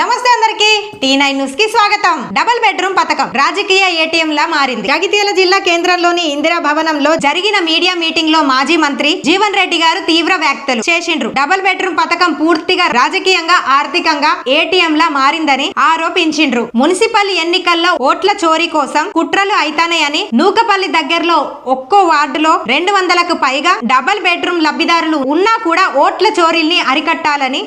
నమస్తే అందరికి. T nine న్యూస్కి స్వాగతం. డబుల్ బెడ్రూమ్ పథకం రాజకీయ ఏటీఎం లా మారింది. జగిత్యాల జిల్లా కేంద్రంలోని ఇందిరా భవనంలో జరిగిన మీడియా మీటింగ్లో మాజీ మంత్రి జీవన్ రెడ్డి గారు తీవ్ర వ్యాఖ్యలు చేసిండ్రు. డబుల్ బెడ్రూమ్ పథకం పూర్తిగా రాజకీయంగా ఆర్థికంగా ఏటీఎం లా మారిందని ఆరోపించిండ్రు. మున్సిపల్ ఎన్నికల్లో ఓట్ల చోరీ కోసం కుట్రలు అయితానాయని నూకపల్లి దగ్గరలో ఒక్కో వార్డులో రెండు వందలకు పైగా డబుల్ బెడ్రూమ్ లబ్ధిదారులు ఉన్నా కూడా ఓట్ల చోరీల్ని అరికట్టాలని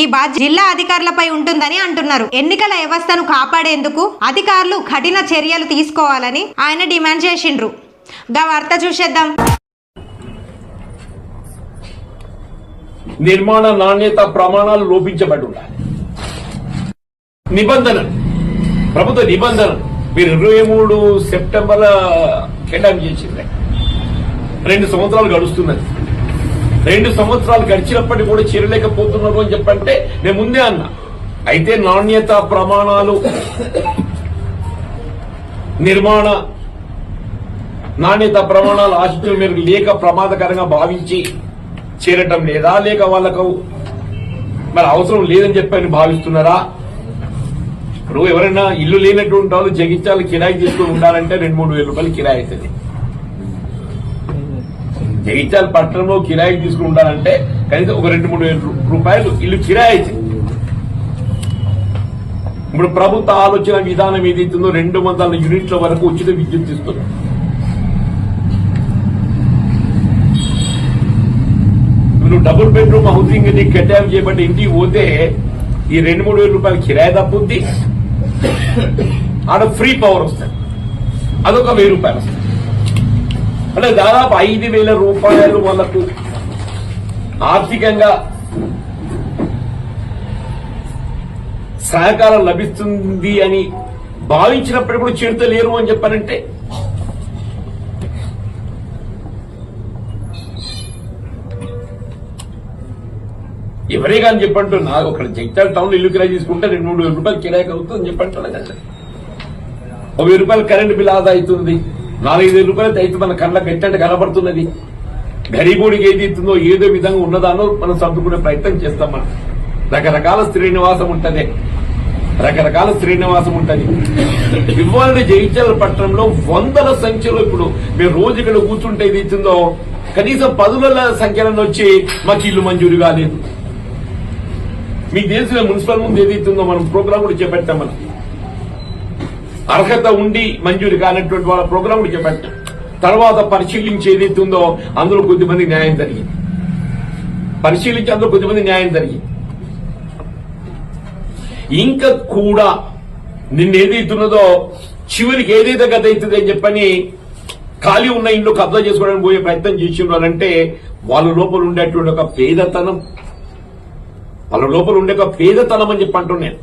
ఈ బాధ్యత జిల్లా అధికారులపై ఉంటుందని అంటున్నారు. ఎన్నికల వ్యవస్థను కాపాడేందుకు అధికారులు కఠిన చర్యలు తీసుకోవాలని ఆయన డిమాండ్ చేసిండ్రు. గా వార్త చూసేద్దాం. నిర్మాణ నాణ్యత ప్రమాణాలు లోపించబడి ఉండాలి నిబంధన ప్రభుత్వ నిబంధనలు. మీరు ఇరవై మూడు సెప్టెంబర్ కేటాయింపు చేసింది. రెండు సంవత్సరాలు గడుస్తున్నది. రెండు సంవత్సరాలు గడిచినప్పటికీ కూడా చేరలేకపోతున్నారు అని చెప్పంటే నేను ముందే అన్నా. అయితే నాణ్యత ప్రమాణాలు నిర్మాణ నాణ్యత ప్రమాణాలు ఆశించిన మీరు లేక ప్రమాదకరంగా భావించి చేరటం లేదా లేక వాళ్ళకు మరి అవసరం లేదని చెప్పని భావిస్తున్నారా? ఇప్పుడు ఎవరైనా ఇల్లు లేనటువంటి వాళ్ళు జగించాలి కిరాయి తీసుకుని ఉండాలంటే రెండు మూడు వేల రూపాయలు కిరాయి అవుతుంది. జగిత్యాల పట్టణంలో కిరాయి తీసుకుని ఉండాలంటే కనీసం ఒక రెండు మూడు వేల రూపాయలు ఇల్లు కిరాయి ఇప్పుడు ప్రభుత్వ ఆలోచన విధానం ఏదైతుందో రెండు వందల యూనిట్ల వరకు ఉచిత విద్యుత్ ఇస్తుంది నువ్వు డబుల్ బెడ్రూమ్ హౌసింగ్ని కేటాయింపు చేయబట్టి ఇంటికి పోతే ఈ రెండు మూడు వేల రూపాయలు కిరాయి తప్పుద్ది. ఆడ ఫ్రీ పవర్ వస్తుంది. అదొక వెయ్యి రూపాయలు వస్తుంది. అంటే దాదాపు ఐదు వేల రూపాయలు వాళ్ళకు ఆర్థికంగా సహకారం లభిస్తుంది అని భావించినప్పుడు కూడా చేరుతలేరు అని చెప్పానంటే ఎవరే కానీ చెప్పంటున్నా ఒక జగిత్యాల టౌన్లో ఇల్లు కిరాయి తీసుకుంటే రెండు మూడు వేల రూపాయలు కిరాయి అవుతుంది చెప్పంటున్నా కదా. ఒక వెయ్యి రూపాయలు కరెంట్ బిల్ ఆదా అవుతుంది. నాలుగైదు వేల రూపాయలు అయితే మన కళ్ళ పెట్టంటే కనబడుతున్నది. గరీబుడికి ఏది ఇస్తుందో ఏదో విధంగా ఉన్నదానో మనం సర్దుకునే ప్రయత్నం చేస్తాం మనం. రకరకాల శ్రీనివాసం ఉంటుంది ఉంటది. రకరకాల శ్రీనివాసం ఉంటుంది ఉంటది. ఇవాళ జయించాల పట్టణంలో వందల సంఖ్యలో ఇప్పుడు మీరు రోజు ఇక్కడ కూర్చుంటే ఏది ఇస్తుందో కనీసం పదుల సంఖ్యలో వచ్చి మాకు ఇల్లు మంజూరు కాలేదు. మీకు తెలిసిన మున్సిపల్ ముందు ఏది ఇస్తుందో మనం ప్రోగ్రామ్ కూడా చేపట్టాం మనం. అర్హత ఉండి మంజూరు కానటువంటి వాళ్ళ ప్రోగ్రాం చెప్పండి. చేపట్టాం తర్వాత పరిశీలించి ఏదైతే ఉందో అందులో కొద్దిమంది న్యాయం జరిగింది. పరిశీలించి అందులో కొద్దిమంది న్యాయం జరిగింది. ఇంకా కూడా నిన్న ఏదైతున్నదో చివరికి ఏదైతే గత అవుతుంది అని చెప్పని ఖాళీ ఉన్న ఇండ్లు కబ్జా చేసుకోవడానికి పోయే ప్రయత్నం చేసిండ్రు అంటే వాళ్ళ లోపల ఉండేటువంటి ఒక పేదతనం. వాళ్ళ లోపల ఉండే ఒక పేదతనం అని చెప్పి అంటున్నాను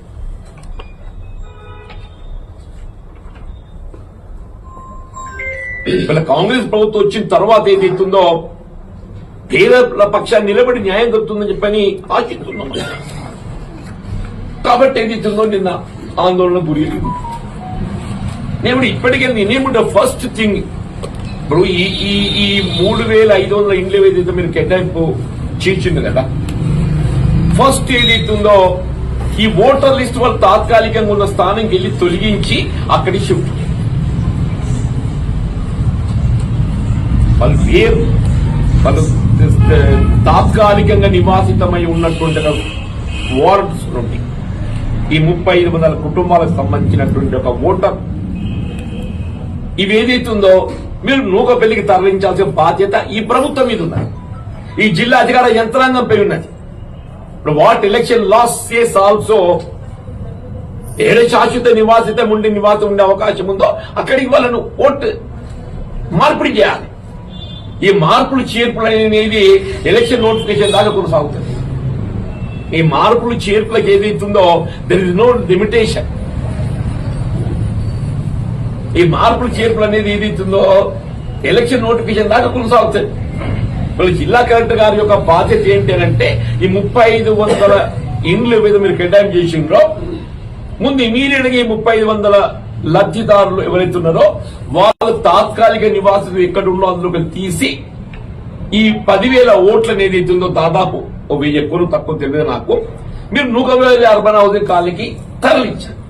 ఇలా కాంగ్రెస్ ప్రభుత్వం వచ్చిన తర్వాత ఏదైతుందో పేదల పక్షాన్ని నిలబడి న్యాయం దొరుకుతుందని చెప్పని ఆశిస్తున్నాం. కాబట్టి ఏదైతుందో నిన్న ఆందోళన గురి నేను ఇప్పటికే నేనేమిటో ఫస్ట్ థింగ్ ఇప్పుడు ఈ ఈ ఈ మూడు వేల ఐదు వందల ఇండ్లు ఏదైతే మీరు కేటాయింపు చేసింది కదా ఫస్ట్ ఏదైతుందో ఈ ఓటర్ లిస్ట్ వాళ్ళు తాత్కాలికంగా ఉన్న స్థానంకి వెళ్ళి తొలగించి అక్కడికి షిఫ్ట్ వాళ్ళు వేరు. వాళ్ళు తాత్కాలికంగా నివాసితమై ఉన్నటువంటి ఒక వార్డ్స్ నుండి ఈ ముప్పై ఐదు వందల కుటుంబాలకు సంబంధించినటువంటి ఒక ఓటర్. ఇవేదైతుందో మీరు మీరు నూకపల్లికి తరలించాల్సిన బాధ్యత ఈ ప్రభుత్వం మీద ఉన్నది. ఈ జిల్లా అధికార యంత్రాంగం పై ఉన్నది. ఇప్పుడు what election laws says also ఏడే శాశ్వత నివాసితం ఉండి నివాసం ఉండే అవకాశం ఉందో అక్కడికి వాళ్ళను ఓట్ మార్పిడి చేయాలి. ఈ మార్పులు చేర్పులు అనేది ఎలక్షన్ నోటిఫికేషన్ దాకా కొనసాగుతుంది ఈ మార్పులు చేర్పులకు ఏదైతుందో దర్ ఇస్ నో లిమిటేషన్ ఈ మార్పులు చేర్పులు అనేది ఏదైతుందో ఎలక్షన్ నోటిఫికేషన్ దాకా కొనసాగుతుంది ఇప్పుడు జిల్లా కలెక్టర్ గారి యొక్క బాధ్యత ఏంటి అని అంటే ఈ ముప్పై ఐదు వందల ఇండ్లు మీద మీరు కేటాయింపు చేసిండ్రో ముందు ఇమీడియట్గా ఈ ముప్పై ఐదు వందల లబ్ధిదారులు ఎవరైతే ఉన్నారో వాళ్ళు తాత్కాలిక నివాసులు ఎక్కడ ఉన్నో అందులోకి తీసి ఈ పదివేల ఓట్లు అనేది ఉందో దాదాపు ఓ వెయ్యి ఎక్కువ తక్కువ తెలియదు నాకు. మీరు నూకవేలి అర్బన్ హౌసింగ్ కాలనీకి తరలించారు